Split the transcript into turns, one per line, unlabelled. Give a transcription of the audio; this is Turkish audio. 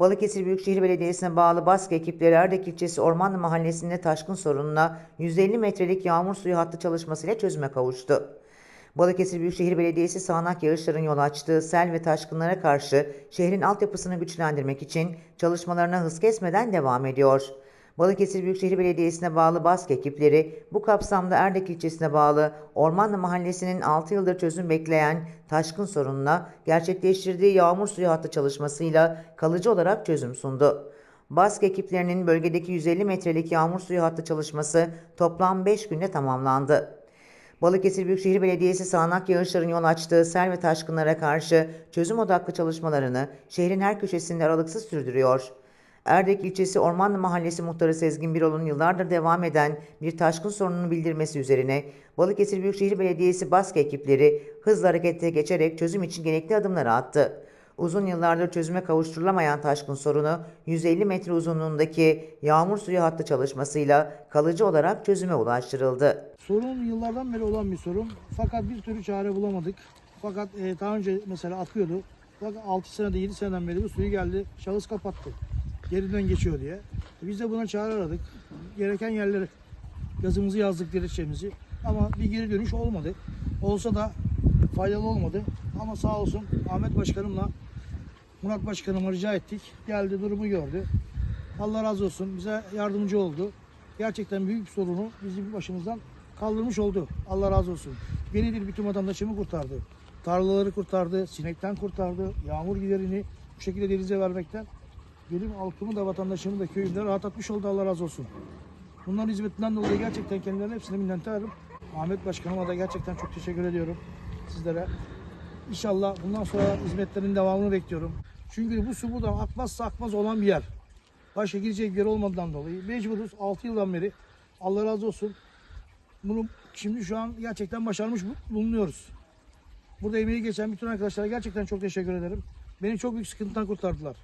Balıkesir Büyükşehir Belediyesi'ne bağlı baskı ekipleri Erdek ilçesi Ormanlı Mahallesi'nde taşkın sorununa 150 metrelik yağmur suyu hattı çalışmasıyla çözüme kavuştu. Balıkesir Büyükşehir Belediyesi sağanak yağışların yol açtığı sel ve taşkınlara karşı şehrin altyapısını güçlendirmek için çalışmalarına hız kesmeden devam ediyor. Balıkesir Büyükşehir Belediyesi'ne bağlı baskı ekipleri bu kapsamda Erdek ilçesine bağlı Ormanlı Mahallesi'nin 6 yıldır çözüm bekleyen taşkın sorununa gerçekleştirdiği yağmur suyu hattı çalışmasıyla kalıcı olarak çözüm sundu. Baskı ekiplerinin bölgedeki 150 metrelik yağmur suyu hattı çalışması toplam 5 günde tamamlandı. Balıkesir Büyükşehir Belediyesi sağanak yağışların yol açtığı sel ve taşkınlara karşı çözüm odaklı çalışmalarını şehrin her köşesinde aralıksız sürdürüyor. Erdek ilçesi Ormanlı Mahallesi muhtarı Sezgin Birol'un yıllardır devam eden bir taşkın sorununu bildirmesi üzerine Balıkesir Büyükşehir Belediyesi baskı ekipleri hızla harekete geçerek çözüm için gerekli adımları attı. Uzun yıllardır çözüme kavuşturulamayan taşkın sorunu 150 metre uzunluğundaki yağmur suyu hattı çalışmasıyla kalıcı olarak çözüme ulaştırıldı.
Sorun yıllardan beri olan bir sorun. Fakat bir türlü çare bulamadık. Fakat e, daha önce mesela akıyordu. Fakat 6 senede 7 seneden beri bu suyu geldi. Şahıs kapattı. Geriden geçiyor diye. E, Biz de buna çare aradık. Gereken yerlere yazımızı yazdık dilekçemizi. Ama bir geri dönüş olmadı. Olsa da faydalı olmadı. Ama sağ olsun Ahmet Başkanımla Murat Başkanıma rica ettik. Geldi durumu gördü. Allah razı olsun bize yardımcı oldu. Gerçekten büyük bir sorunu bizim başımızdan kaldırmış oldu. Allah razı olsun. Beni değil bütün vatandaşımı kurtardı. Tarlaları kurtardı, sinekten kurtardı, yağmur giderini bu şekilde denize vermekten benim halkımı da vatandaşımı da köyümde rahatlatmış oldu Allah razı olsun. Bunların hizmetinden dolayı gerçekten kendilerine hepsine minnettarım. Ahmet Başkanıma da gerçekten çok teşekkür ediyorum sizlere. İnşallah bundan sonra hizmetlerin devamını bekliyorum. Çünkü bu su buradan akmazsa akmaz olan bir yer. Başka girecek bir yer olmadığından dolayı mecburuz 6 yıldan beri. Allah razı olsun. Bunu şimdi şu an gerçekten başarmış bu- bulunuyoruz. Burada emeği geçen bütün arkadaşlara gerçekten çok teşekkür ederim. Beni çok büyük sıkıntıdan kurtardılar.